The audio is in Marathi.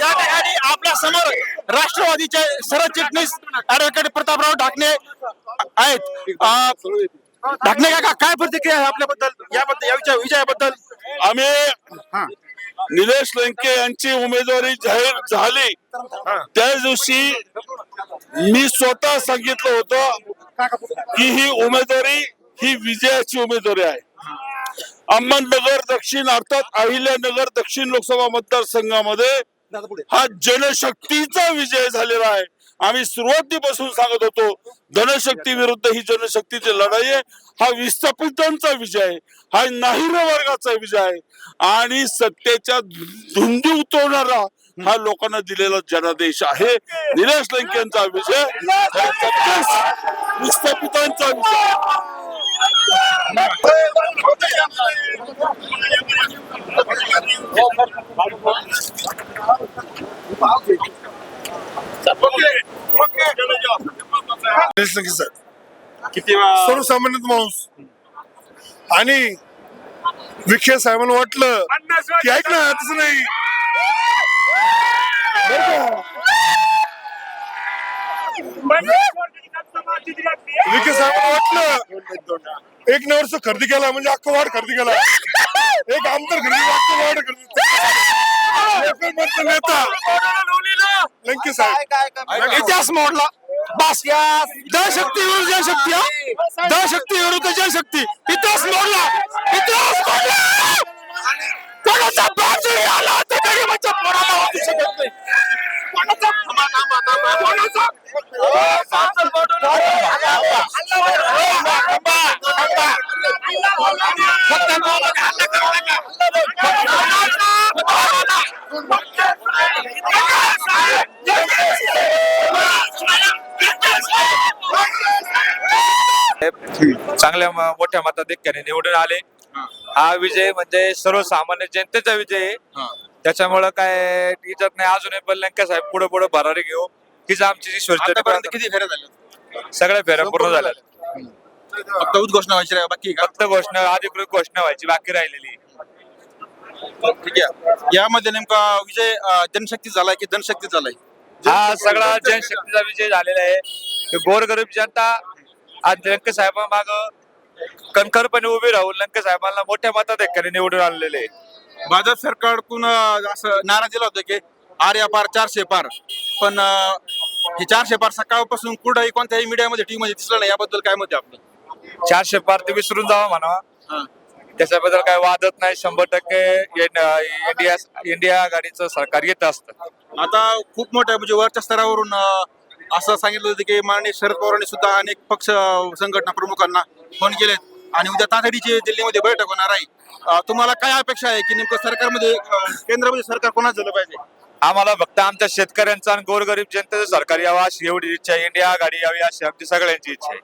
या ठिकाणी आपल्यासमोर राष्ट्रवादीचे सरचिटणीस ऍडव्होकेट प्रतापराव ढाकणे आहेत. ढाकणे काका काय प्रतिक्रिया आहे आपल्याबद्दल? याबद्दल या विजय विजयाबद्दल? आम्ही निलेश लंके यांची उमेदवारी जाहीर झाली. त्या दिवशी मी स्वतः सांगितलं होतं की ही उमेदवारी ही विजयाची उमेदवारी आहे. अहमदनगर दक्षिण अर्थात अहिल्यानगर दक्षिण लोकसभा मतदारसंघामध्ये हा जनशक्तीचा विजय झालेला आहे. आम्ही सुरुवातीपासून सांगत होतो धनशक्ती विरुद्ध ही जनशक्तीची लढाई आहे. हा विस्थापितांचा विजय आहे. हा नाहिर वर्गाचा विजय आहे. आणि सत्तेच्या धुंदी उतरवणारा हा लोकांना दिलेला जनादेश आहे. निलेश लंकेंचा विजय हा विस्थापितांचा विजय किती सर्वसामान्य माणूस. आणि विखे साहेबांना वाटलं की ऐक ना तसं नाही. विखे साहेबांना वाटलं एक वर्ष खरेदी केला म्हणजे अख्खा वाढ खरेदी केला. एक आमदार एकमेव नेता लंके साहेब. इतिहास मोडला. बस जनशक्ती विरुद्ध जनशक्ती हा? जनशक्ती विरुद्ध जनशक्ती इतिहास मोडला. इतिहास मोडला. कोणाचा बाजू आला तर गरिबाच्या पोराला वाचू शकत नाही. कोणाचा कोणाचा? चांगल्या मोठ्या मताधिक्याने निवडून आले. हा विजय म्हणजे सर्वसामान्य जनतेचा विजय आहे. त्याच्यामुळं काय इज्जत नाही. अजूनही पण लंका साहेब पुढे पुढे भरारी घेऊ. हीच आमची जी किती फेऱ्या झाल्या? सगळ्या फेऱ्या पूर्ण झाल्या. फक्त उद्घोषणा व्हायची आहे, बाकी फक्त घोषणा अधिकृत घोषणा व्हायची बाकी राहिलेली. ठीक आहे. यामध्ये नेमका विजय अं, जनशक्ती झालाय की जनशक्ती झालाय? हा सगळा जनशक्तीचा विजय झालेला आहे. गोरगरीब जनता आज लंके साहेबांमाग कणखरपणे उभी राहून लंके साहेबांना मोठ्या मताधिक्याने निवडून आणलेले आहे. भाजप सरकारकडून अं, असं नारा दिला होता की आर्या पार चारशे पार. पण अं, हे चारशे पार सकाळपासून कुठेही कोणत्याही मीडियामध्ये टीव्ही मध्ये दिसलं नाही. याबद्दल काय मत आहे आपलं? चारशे पार ते विसरून जावं म्हणा त्याच्याबद्दल काही वादत नाही शंभर टक्के इंडिया इंडिया आघाडीचं सरकार येत असतं. आता खूप मोठ्या म्हणजे वरच्या स्तरावरून असं सांगितलं होतं की माननीय शरद पवारांनी सुद्धा अनेक पक्ष संघटना प्रमुखांना फोन केलेत आणि उद्या तातडीची दिल्लीमध्ये बैठक होणार आहे. तुम्हाला काय अपेक्षा आहे की नेमकं सरकारमध्ये केंद्रामध्ये सरकार कोणाचं झालं पाहिजे? आम्हाला फक्त आमच्या शेतकऱ्यांचं आणि गोरगरीब जनतेचं सरकार यावं अशी एवढी इच्छा आहे. इंडिया आघाडी यावी अशी आमची सगळ्यांची इच्छा आहे.